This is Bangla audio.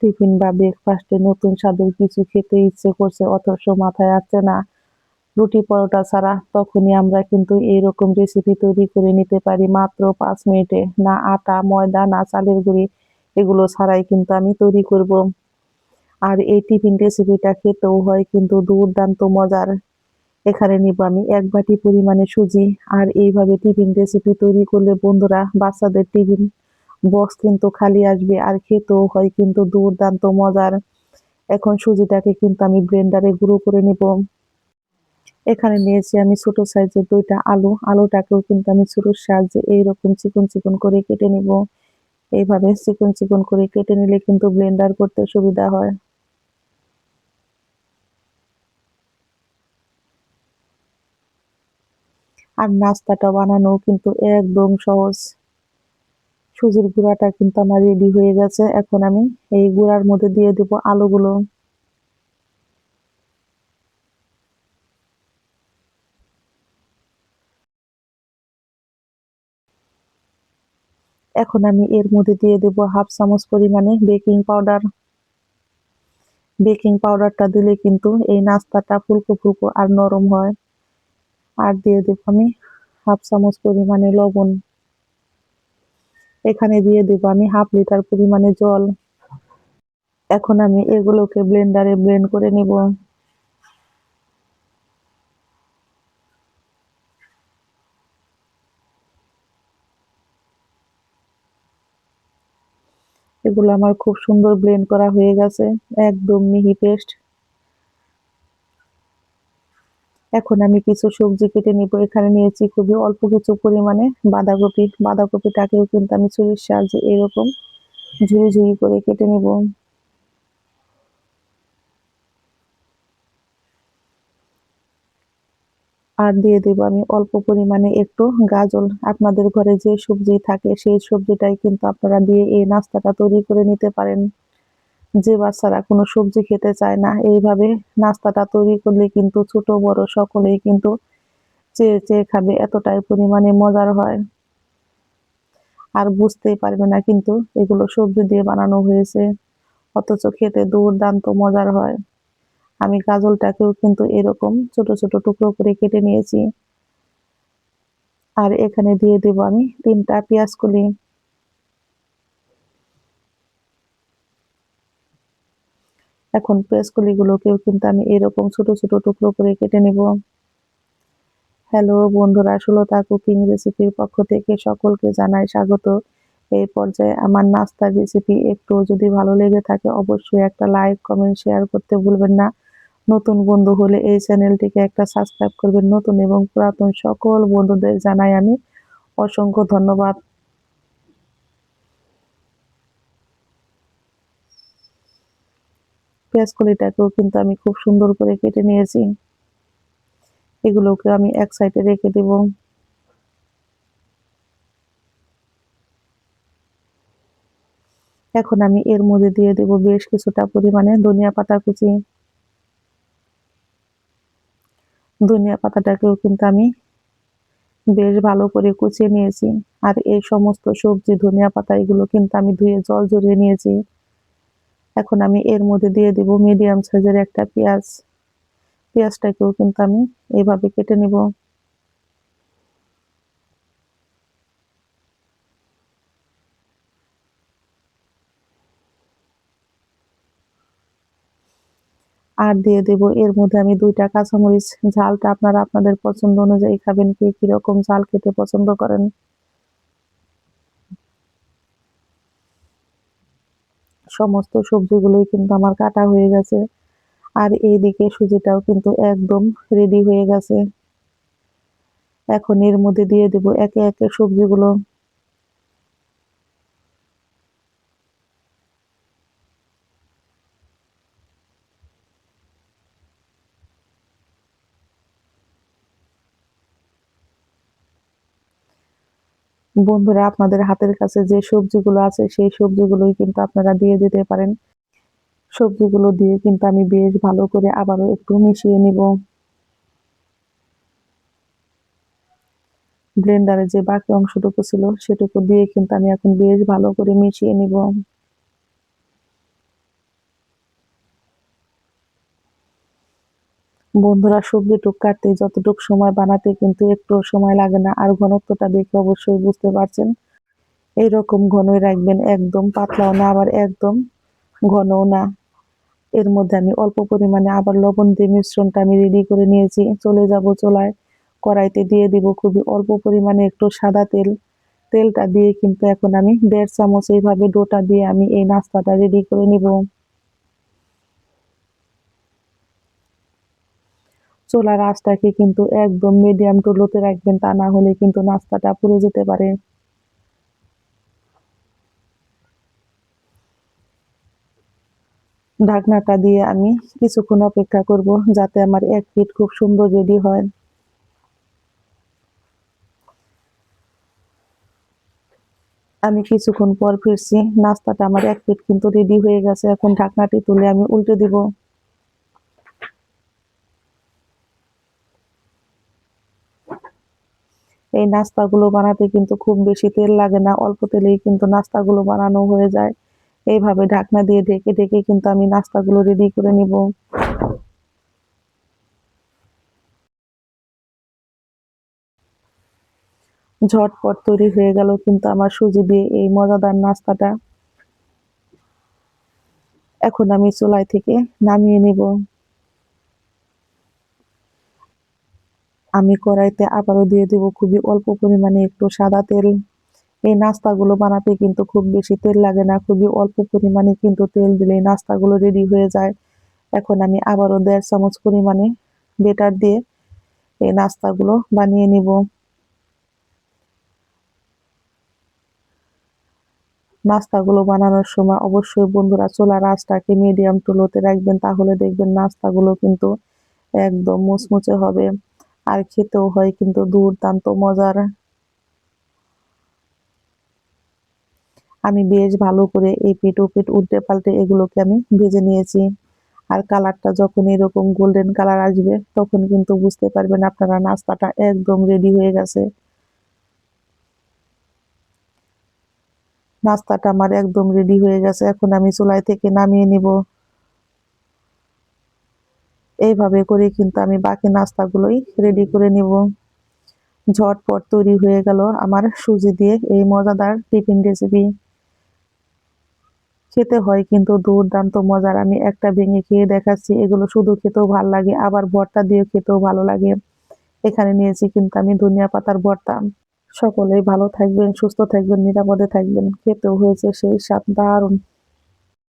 টিফিন বা ব্রেকফাস্টে নতুন স্বাদের কিছু খেতে ইচ্ছে করছে, অথচ মাথায় আসছে না। রুটি পরোটা ছাড়া তখনই আমরা কিন্তু এইরকম রেসিপি তৈরি করে নিতে পারি মাত্র পাঁচ মিনিটে। না আটা, ময়দা, না চালের গুঁড়ি, এগুলো ছাড়াই কিন্তু আমি তৈরি করব। আর এই টিফিন রেসিপিটা খেতেও হয় কিন্তু দুর্দান্ত মজার। এখানে নিব আমি এক বাটি পরিমাণে সুজি। আর এইভাবে টিফিন রেসিপি তৈরি করলে বন্ধুরা, বাচ্চাদের টিফিন বক্স কিন্তু খালি আসবে আর খেতেও হয় কিন্তু দুর্দান্ত মজার। এখন সুজিটাকে কিন্তু আমি ব্লেন্ডারে গুঁড়ো করে নিব। এখানে নিয়েছি আমি ছোট সাইজের দুইটা আলু। আলুটাকেও কিন্তু আমি ছোটোর সাহায্যে এইরকম চিকন চিকন করে কেটে নিব। এইভাবে চিকন চিকন করে কেটে নিলে কিন্তু ব্লেন্ডার করতে সুবিধা হয়। আর নাস্তাটা বানানো কিন্তু একদম সহজ। সুজির গুঁড়াটা কিন্তু আমার রেডি হয়ে গেছে। এখন আমি এই গুঁড়ার মধ্যে দিয়ে দেব আলুগুলো। এখন আমি এর মধ্যে দিয়ে দেব হাফ চামচ পরিমাণে বেকিং পাউডার। বেকিং পাউডারটা দিলে কিন্তু এই নাস্তাটা ফুলকো ফুলকো আর নরম হয়। আর দিয়ে দেব আমি হাফ চামচ পরিমাণে লবণ। এখানে দিয়ে দেবো আমি হাফ লিটার পরিমাণে জল। এখন আমি এগুলোকে ব্লেন্ডারে ব্লেন্ড করে নিব। এগুলো আমার খুব সুন্দর ব্লেন্ড করা হয়ে গেছে, একদম মিহি পেস্ট এখন আমি কিছু সবজি কেটে নিব। এখানে নিয়েছি খুবই অল্প কিছু পরিমাণে বাঁধাকপি। বাঁধাকপিটাকেও কিন্তু আমি ছুরির সাহায্যে এরকম ঝুড়ি ঝুড়ি করে কেটে নিব। আর দিয়ে দেব আমি অল্প পরিমাণে একটু গাজল আপনাদের ঘরে যে সবজি থাকে সেই সবজিটাই কিন্তু আপনারা দিয়ে এই নাস্তাটা তৈরি করে নিতে পারেন। যে বাচ্চারা কোনো সবজি খেতে চায় না, এইভাবে নাস্তাটা তৈরি করলে কিন্তু ছোট, বড় সকলেই কিন্তু চেয়ে চেয়ে খাবে, এতটাই পরিমাণে মজার হয়। আর বুঝতেই পারবে না কিন্তু এগুলো সবজি দিয়ে বানানো হয়েছে, অথচ খেতে দুর্দান্ত মজার হয়। আমি গাজলটাকেও কিন্তু এরকম ছোট ছোট টুকরো করে কেটে নিয়েছি। আর এখানে দিয়ে দেব আমি তিনটা পেঁয়াজ কলি। এখন পেঁয়াজ কলিগুলোকেও কিন্তু আমি এরকম ছোট ছোট টুকরো করে কেটে নিব। হ্যালো বন্ধুরা, সুলতা কুকিং রেসিপির পক্ষ থেকে সকলকে জানাই স্বাগত। এই পর্যায়ে আমার নাস্তার রেসিপি একটু যদি ভালো লেগে থাকে, অবশ্যই একটা লাইক কমেন্ট শেয়ার করতে ভুলবেন না। নতুন বন্ধু হলে এই চ্যানেলটিকে একটা সাবস্ক্রাইব করবেন। নতুন এবং পুরাতন সকল বন্ধুদের জানাই আমি অসংখ্য ধন্যবাদ। পেঁয়াজ কলিটাকেও কিন্তু আমি খুব সুন্দর করে কেটে নিয়েছি। এগুলোকে আমি এক সাইডে রেখে দেব। এখন আমি এর মধ্যে দিয়ে দেব বেশ কিছুটা পরিমাণে ধনিয়া পাতা কুচি। ধনিয়া পাতাটাকেও কিন্তু আমি বেশ ভালো করে কুচিয়ে নিয়েছি। আর এই সমস্ত সবজি, ধনিয়া পাতা, এগুলো কিন্তু আমি ধুয়ে জল জড়িয়ে নিয়েছি। এখন আমি এর মধ্যে দিয়ে দিব মিডিয়াম সাইজের একটা পেঁয়াজ। পেঁয়াজটাকেও কিন্তু আমি এইভাবে কেটে নিব। আর দিয়ে দেব এর মধ্যে আমি দুইটা কাঁচামরিচ। ঝালটা আপনারা আপনাদের পছন্দ অনুযায়ী খাবেন, কে কীরকম ঝাল খেতে পছন্দ করেন। সমস্ত সবজিগুলোই কিন্তু আমার কাটা হয়ে গেছে। আর এইদিকে সুজিটাও কিন্তু একদম রেডি হয়ে গেছে। এখন এর মধ্যে দিয়ে দেব একে একে সবজিগুলো। বন্ধুরা, আপনাদের হাতের কাছে যে সবজিগুলো আছে, সেই সবজিগুলোই কিন্তু আপনারা দিয়ে দিতে পারেন। সবজিগুলো দিয়ে কিন্তু আমি বেশ ভালো করে আবারও একটু মিশিয়ে নিব। ব্লেন্ডারে যে বাকি অংশটুকু ছিল, সেটুকু দিয়ে কিন্তু আমি এখন বেশ ভালো করে মিশিয়ে নিব। বন্ধুরা, সবজি টুক কাটতে যতটুক সময় বানাতে কিন্তু একটু সময় লাগে না, আর ঘনত্বটা দেখে অবশ্যই বুঝতে পারছেন। এইরকম ঘনই রাখবেন, একদম পাতলাও না, আবার একদম ঘনও না। এর মধ্যে আমি অল্প পরিমাণে আবার লবণ দিয়ে মিশ্রণটা আমি রেডি করে নিয়েছি। চলে যাব চলায়, কড়াইতে দিয়ে দিব খুবই অল্প পরিমাণে একটু সাদা তেল। তেলটা দিয়ে কিন্তু এখন আমি দেড় চামচ এইভাবে ডোটা দিয়ে আমি এই নাস্তাটা রেডি করে নিব। চোলার আঁচটাকে কিন্তু একদম মিডিয়াম টু লোতে রাখবেন, তা না হলে কিন্তু নাস্তাটা পুড়ে যেতে পারে। ঢাকনাটা দিয়ে আমি কিছুক্ষণ অপেক্ষা করব যাতে আমার এক পিঠ খুব সুন্দর রেডি হয়। আমি কিছুক্ষণ পর ফিরছি, নাস্তাটা আমার এক পিঠ কিন্তু রেডি হয়ে গেছে, এখন ঢাকনাটি তুলে আমি উল্টে দিব। এই নাস্তাগুলো বানাতে কিন্তু খুব বেশি তেল লাগে না, অল্প তেলেই কিন্তু নাস্তাগুলো বানানো হয়ে যায়। এইভাবে ঢাকনা দিয়ে ঢেকে ঢেকে কিন্তু আমি নাস্তাগুলো রেডি করে নিব। ঝটপট তৈরি হয়ে গেল কিন্তু আমার সুজি দিয়ে এই মজাদার নাস্তাটা। এখন আমি চুলাই থেকে নামিয়ে নিব। আমি কড়াইতে আবারও দিয়ে দেব খুবই অল্প পরিমাণে একটু সাদা তেল। এই নাস্তাগুলো বানাতে কিন্তু খুব বেশি তেল লাগে না, খুবই অল্প পরিমাণে কিন্তু তেল দিলে এই নাস্তাগুলো রেডি হয়ে যায়। এখন আমি আবারও দেড় চামচ পরিমাণে বেটার দিয়ে এই নাস্তাগুলো বানিয়ে নিব। নাস্তাগুলো বানানোর সময় অবশ্যই বন্ধুরা চোলার আঁচটাকে মিডিয়াম টু লোতে রাখবেন, তাহলে দেখবেন নাস্তাগুলো কিন্তু একদম মুচমুচে হবে। আর খেতেও হয় কিন্তু দুর্দান্ত মজার। আমি বেশ ভালো করে এই পিঠ ও পিঠ উল্টে পাল্টে এগুলোকে আমি ভেজে নিয়েছি। আর কালারটা যখন এরকম গোল্ডেন কালার আসবে, তখন কিন্তু বুঝতে পারবেন আপনারা নাস্তাটা একদম রেডি হয়ে গেছে। নাস্তাটা আমার একদম রেডি হয়ে গেছে। এখন আমি চুলাই থেকে নামিয়ে নিব। এইভাবে করে কিন্তু আমি বাকি নাস্তাগুলোই রেডি করে নিব। ঝটপট তৈরি হয়ে গেল আমার সুজি দিয়ে এই মজাদার টিফিন রেসিপি খেতে হয় কিন্তু দুর্দান্ত মজার। আমি একটা ভেঙে খেয়ে দেখাচ্ছি, এগুলো শুধু খেতেও ভালো লাগে, আবার ভর্তা দিয়ে খেতেও ভালো লাগে। এখানে নিয়েছি কিন্তু আমি ধনিয়া পাতার ভর্তা। সকলেই ভালো থাকবেন, সুস্থ থাকবেন, নিরাপদে থাকবেন। খেতেও হয়েছে সেই স্বাদ, দারুণ।